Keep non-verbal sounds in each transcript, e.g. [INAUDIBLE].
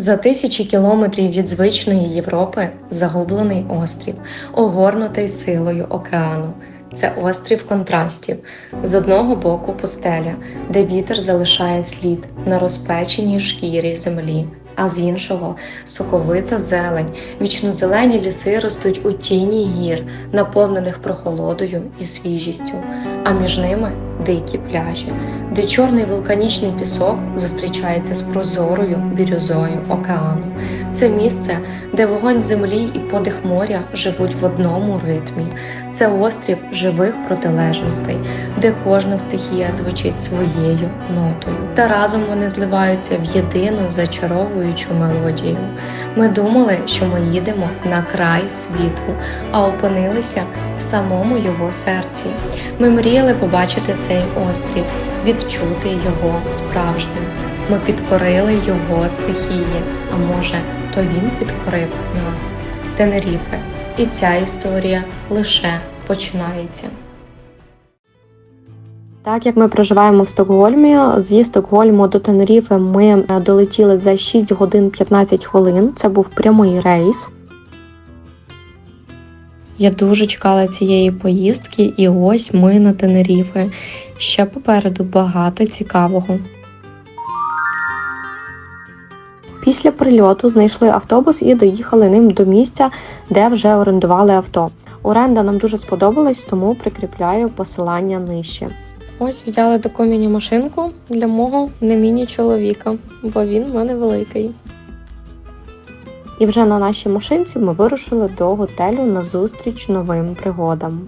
За тисячі кілометрів від звичної Європи загублений острів, огорнутий силою океану. Це острів контрастів. З одного боку пустеля, де вітер залишає слід на розпеченій шкірі землі, а з іншого соковита зелень, вічнозелені ліси ростуть у тіні гір, наповнених прохолодою і свіжістю, а між ними дикі пляжі, де чорний вулканічний пісок зустрічається з прозорою бірюзою океану. Це місце, де вогонь землі і подих моря живуть в одному ритмі. Це острів живих протилежностей, де кожна стихія звучить своєю нотою. Та разом вони зливаються в єдину зачаровуючу мелодію. Ми думали, що ми їдемо на край світу, а опинилися в самому його серці. Ми мріяли побачити цей острів, відчути його справжнім. Ми підкорили його стихії, а може, то він підкорив нас. Тенеріфе. І ця історія лише починається. Так як ми проживаємо в Стокгольмі, зі Стокгольму до Тенеріфи ми е, долетіли за 6 годин 15 хвилин. Це був прямий рейс. Я дуже чекала цієї поїздки, і ось ми на Тенеріфи. Ще попереду багато цікавого. Після прильоту знайшли автобус і доїхали ним до місця, де вже орендували авто. Оренда нам дуже сподобалась, тому прикріпляю посилання нижче. Ось взяли таку міні-машинку для мого не міні-чоловіка, бо він в мене великий. І вже на нашій машинці ми вирушили до готелю на зустріч новим пригодам.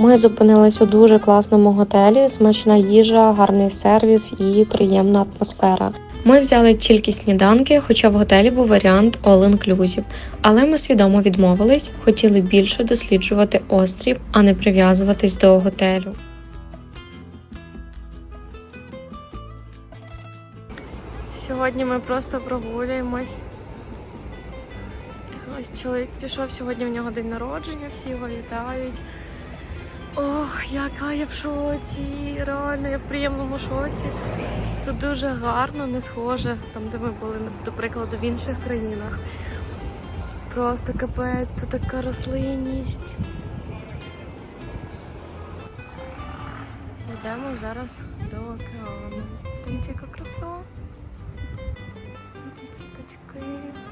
Ми зупинились у дуже класному готелі, смачна їжа, гарний сервіс і приємна атмосфера. Ми взяли тільки сніданки, хоча в готелі був варіант all inclusive. Але ми свідомо відмовились, хотіли більше досліджувати острів, а не прив'язуватись до готелю. Сьогодні ми просто прогулюємось. Ось чоловік пішов, сьогодні в нього день народження, всі його вітають. Ох, яка я в шоці! Реально, я в приємному шоці. Тут дуже гарно, не схоже, там, де ми були, до прикладу, в інших країнах. Просто капець, тут така рослинність. Йдемо зараз до океану. Дивіться, яка краса. Квіточки.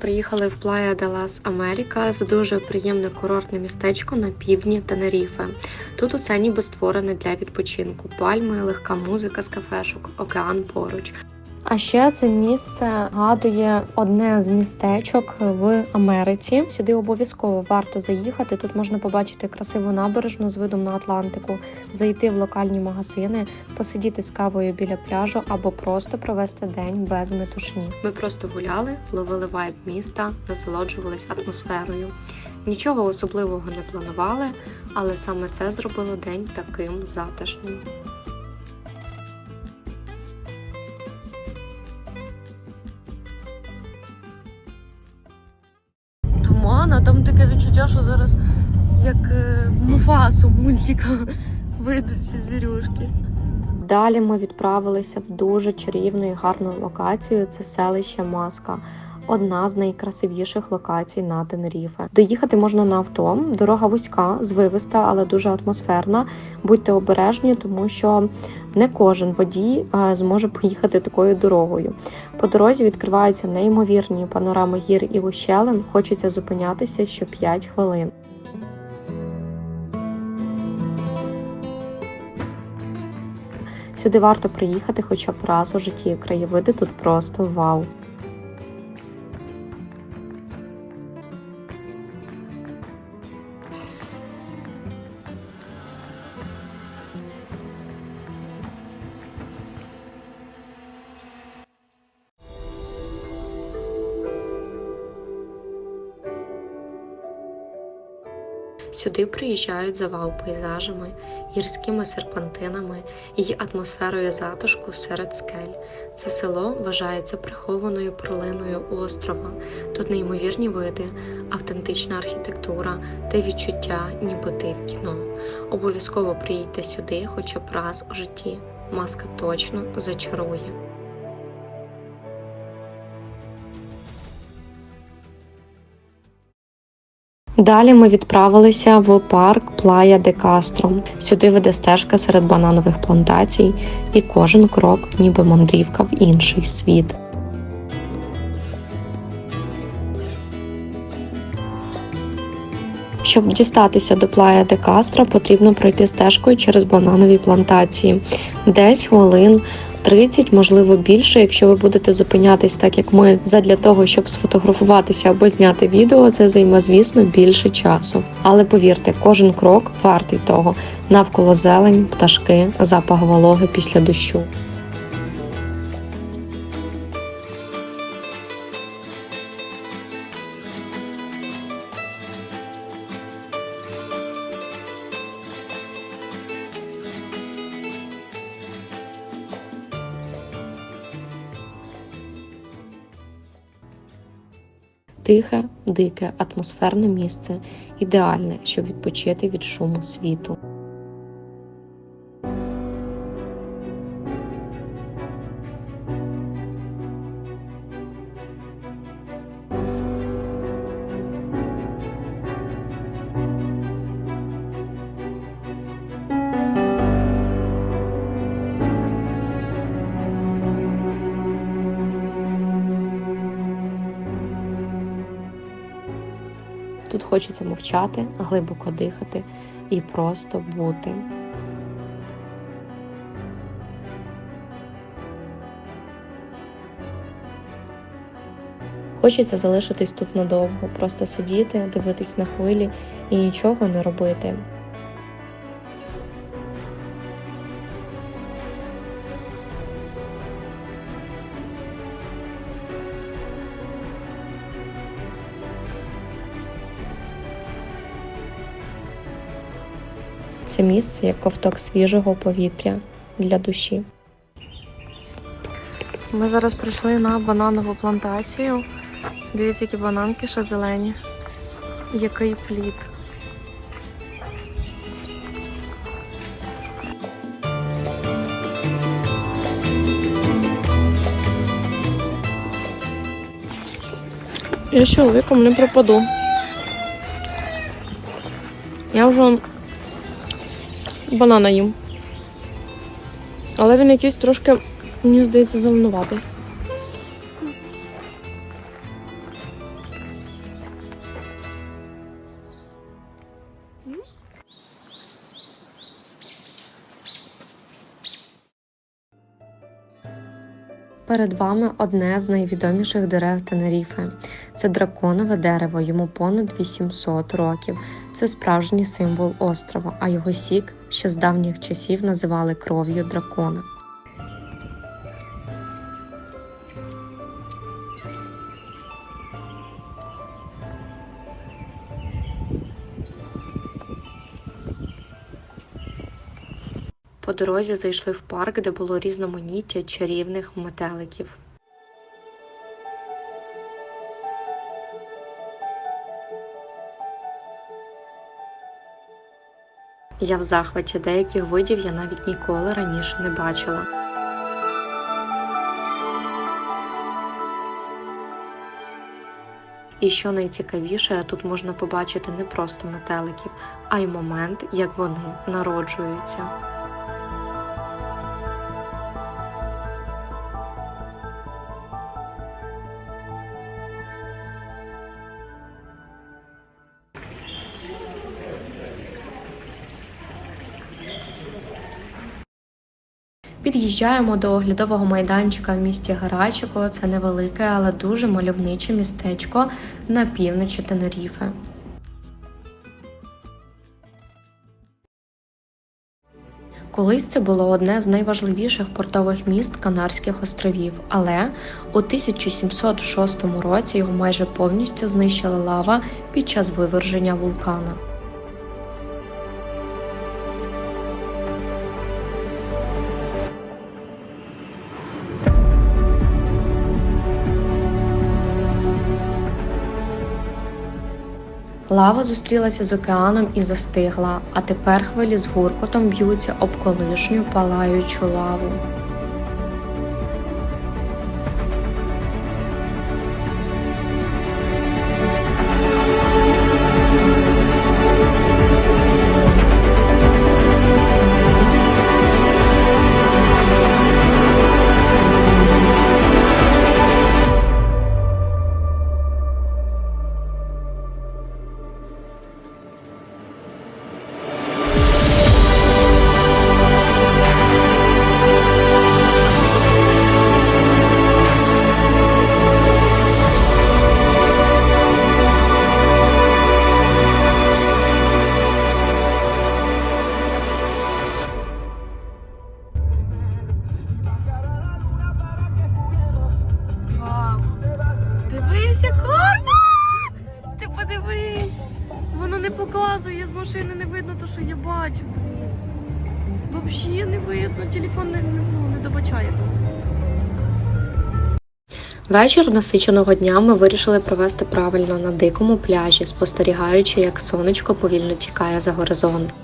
Приїхали в Плая де Лас Америка. Це дуже приємне курортне містечко на півдні Тенеріфе. Тут усе ніби створене для відпочинку. Пальми, легка музика з кафешок, океан поруч. А ще це місце гадує одне з містечок в Америці. Сюди обов'язково варто заїхати. Тут можна побачити красиву набережну з видом на Атлантику, зайти в локальні магазини, посидіти з кавою біля пляжу або просто провести день без метушні. Ми просто гуляли, ловили вайб міста, насолоджувались атмосферою. Нічого особливого не планували, але саме це зробило день таким затишним. Туман, таке відчуття, що зараз як е, Муфасу мультика [LAUGHS] вийдуть ці звірюшки. Далі ми відправилися в дуже чарівну і гарну локацію. Це селище Маска. Одна з найкрасивіших локацій на Тенеріфе. Доїхати можна на авто. Дорога вузька, звивиста, але дуже атмосферна. Будьте обережні, тому що не кожен водій е, зможе поїхати такою дорогою. По дорозі відкриваються неймовірні панорами гір і ущелин. Хочеться зупинятися що 5 хвилин. Сюди варто приїхати хоча б раз у житті. Краєвиди тут просто вау. Сюди приїжджають за вау-пейзажами, гірськими серпантинами і атмосферою затишку серед скель. Це село вважається прихованою перлиною острова. Тут неймовірні види, автентична архітектура та відчуття, ніби ти в кіно. Обов'язково приїдьте сюди хоча б раз у житті. Маска точно зачарує. Далі ми відправилися в парк Плая де Кастро. Сюди веде стежка серед бананових плантацій, і кожен крок, ніби мандрівка в інший світ. Щоб дістатися до Плая де Кастро, потрібно пройти стежкою через бананові плантації. Десь хвилин 30, можливо більше, якщо ви будете зупинятись так, як ми, задля того, щоб сфотографуватися або зняти відео, це займе, звісно, більше часу. Але повірте, кожен крок вартий того. Навколо зелень, пташки, запах вологи після дощу. Тихе, дике, атмосферне місце, ідеальне, щоб відпочити від шуму світу. Хочеться мовчати, глибоко дихати і просто бути. Хочеться залишитись тут надовго, просто сидіти, дивитись на хвилі і нічого не робити. Це місце як ковток свіжого повітря для душі. Ми зараз прийшли на бананову плантацію. Дивіться, які бананки ще зелені. Який плід. Я з чоловіком не пропаду. Я вже банана їм. Але він якийсь трошки, мені здається, зеленуватий. Перед вами одне з найвідоміших дерев Тенеріфе. Це драконове дерево, йому понад 800 років. Це справжній символ острова, а його сік ще з давніх часів називали кров'ю дракона. По дорозі зайшли в парк, де було різноманіття чарівних метеликів. Я в захваті деяких видів я навіть ніколи раніше не бачила. І що найцікавіше, тут можна побачити не просто метеликів, а й момент, як вони народжуються. Під'їжджаємо до оглядового майданчика в місті Гарачико. Це невелике, але дуже мальовниче містечко на півночі Тенеріфе. Колись це було одне з найважливіших портових міст Канарських островів, але у 1706 році його майже повністю знищила лава під час виверження вулкана. Лава зустрілася з океаном і застигла, а тепер хвилі з гуркотом б'ються об колишню палаючу лаву. Не я з машини не видно те, що я бачу. Взагалі не видно, телефон не, ну, не добачає того. Вечір насиченого дня ми вирішили провести правильно на дикому пляжі, спостерігаючи, як сонечко повільно тікає за горизонт.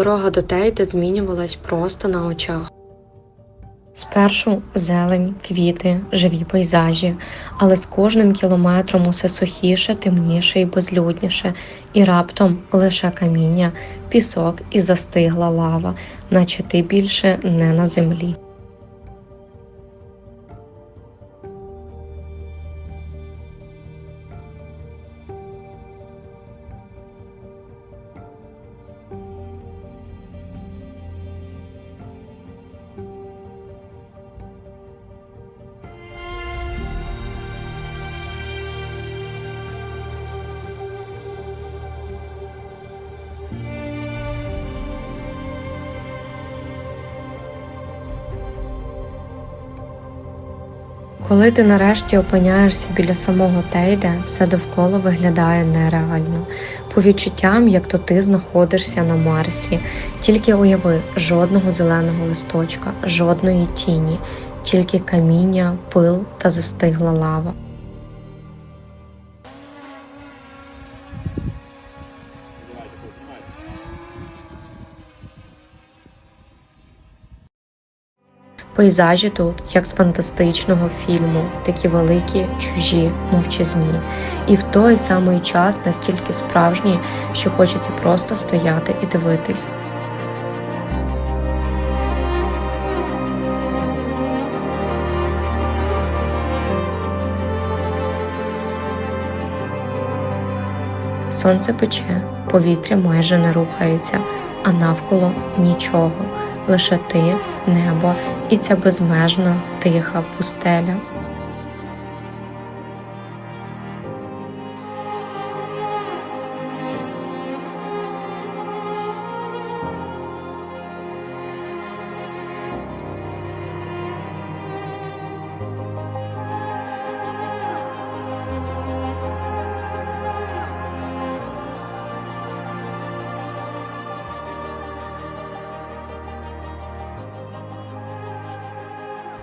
Дорога до Тейде змінювалась просто на очах. Спершу зелень, квіти, живі пейзажі, але з кожним кілометром усе сухіше, темніше і безлюдніше, і раптом лише каміння, пісок і застигла лава, наче ти більше не на землі. Коли ти нарешті опиняєшся біля самого Тейде, все довкола виглядає нереально. По відчуттям, як то ти знаходишся на Марсі, тільки уяви жодного зеленого листочка, жодної тіні, тільки каміння, пил та застигла лава. Пейзажі тут, як з фантастичного фільму, такі великі, чужі, мовчазні, і в той самий час настільки справжні, що хочеться просто стояти і дивитись. Сонце пече, повітря майже не рухається, а навколо нічого, лише ти, небо і ця безмежна тиха пустеля.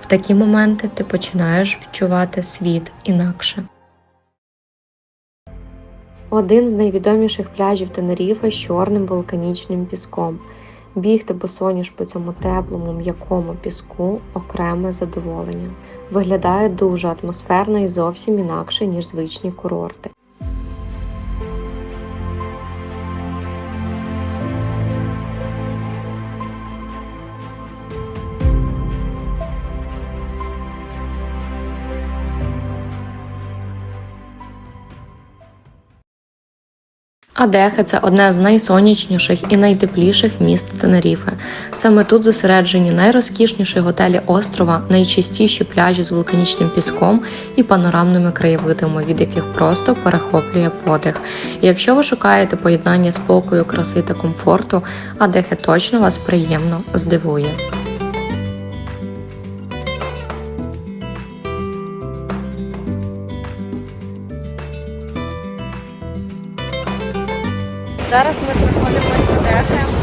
Такі моменти ти починаєш відчувати світ інакше. Один з найвідоміших пляжів Тенеріфе з чорним вулканічним піском. Бігти босоніж по цьому теплому, м'якому піску окреме задоволення. Виглядає дуже атмосферно і зовсім інакше, ніж звичні курорти. Адехе це одне з найсонячніших і найтепліших міст Тенеріфе. Саме тут зосереджені найрозкішніші готелі острова, найчистіші пляжі з вулканічним піском і панорамними краєвидами, від яких просто перехоплює подих. І якщо ви шукаєте поєднання спокою, краси та комфорту, Адехе точно вас приємно здивує. Зараз ми знаходимося в Одехе.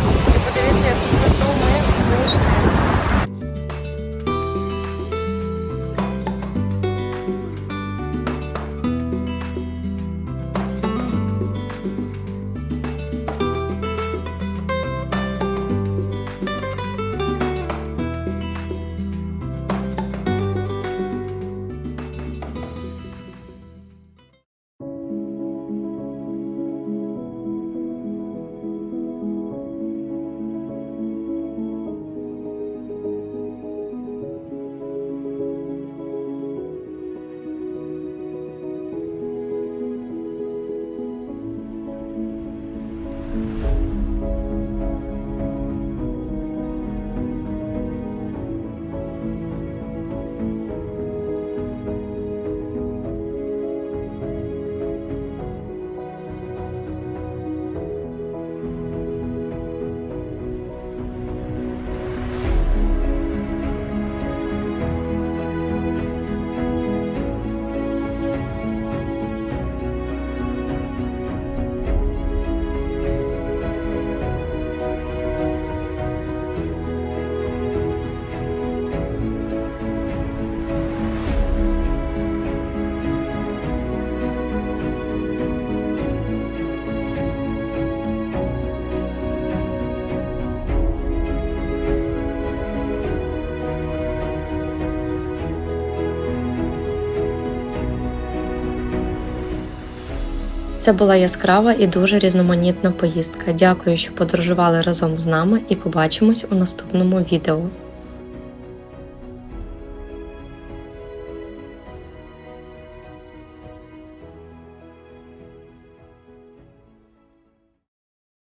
Це була яскрава і дуже різноманітна поїздка. Дякую, що подорожували разом з нами і побачимось у наступному відео.